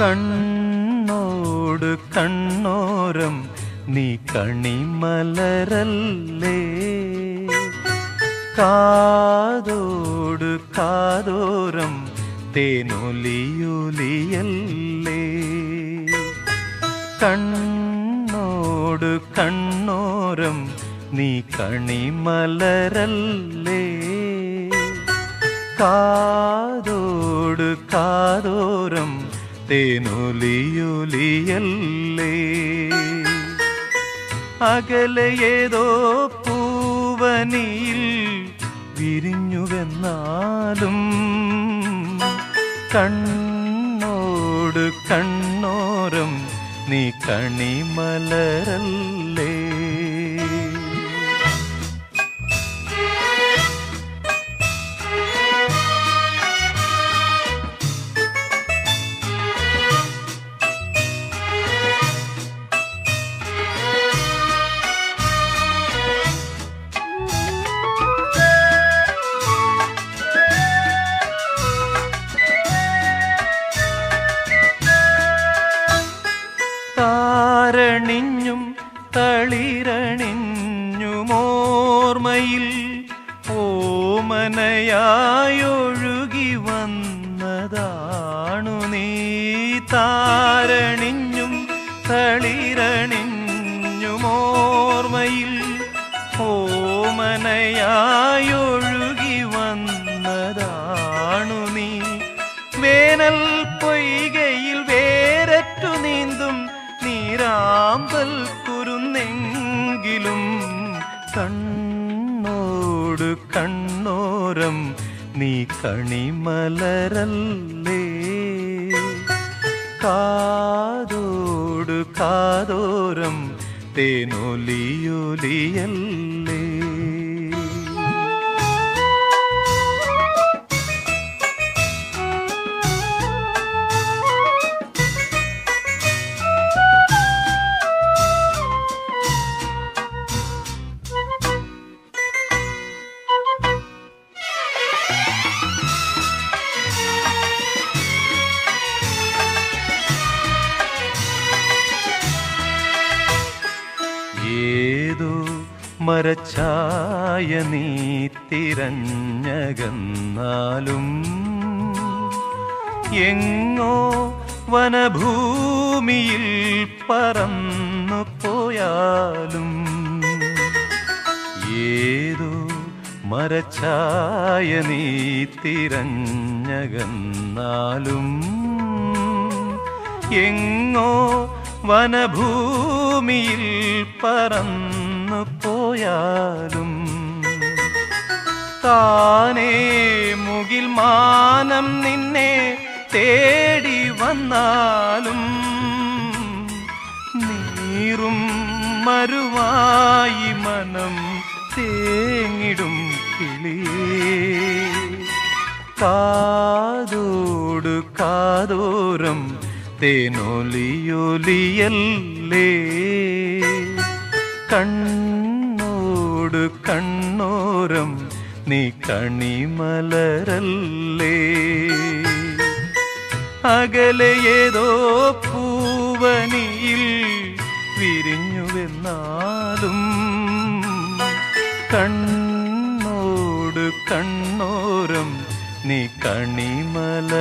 കണ്ണോട് കണ്ണോരം നീ കണിമലരല്ലേ? കാതോട് കാതോരം തേനൊലിയൊലിയല്ലേ? കണ്ണോട് കണ്ണോരം നീ കണിമലരല്ലേ? കാതോട് കാതോരം തേനൊലിയൊലിയല്ലേ അകലെ ഏതോ പൂവനിയിൽ വിരിഞ്ഞുവെന്നാലും കണ്ണോട് കണ്ണോരം നീ കണിമലരല്ലേ? താരണിഞ്ഞും തളിരണിഞ്ഞുമോർമ്മയിൽ ഓമനയായൊഴുകി വന്നതാണു നീ. താരണിഞ്ഞും തളിരണിഞ്ഞുമോർമ്മയിൽ ഓമനയായൊഴുകി വന്നതാണു നീ. വേനൽ കണ്ണോരം നീ കണിമലരല്ലേ? കാതോട് കാതോരം തേനൊലിയൊലിയല്ലേ? മരച്ചായ നീ തിരഞ്ഞകന്നാലും എങ്ങോ വനഭൂമിയിൽ പറന്നു പോയാലും ഏതോ മരച്ചായ നീ തിരഞ്ഞകന്നാലും എങ്ങോ വനഭൂമിയിൽ പറന്നു പോയാലും താനേ മുകിൽ മാനം നിന്നെ തേടി വന്നാലും നീറും മരുവായി മനം തേങ്ങിടും കിളിയേ കാതോട് കാതോരം തേനൊലിയൊലിയല്ലേ? കണ്ണോട് കണ്ണോരം നീ കണിമലരല്ലേ? അകലെ ഏതോ പൂവനിയിൽ വിരിഞ്ഞുവെന്നാലും കണ്ണോട് കണ്ണോരം നീ കണിമലരല്ലേ?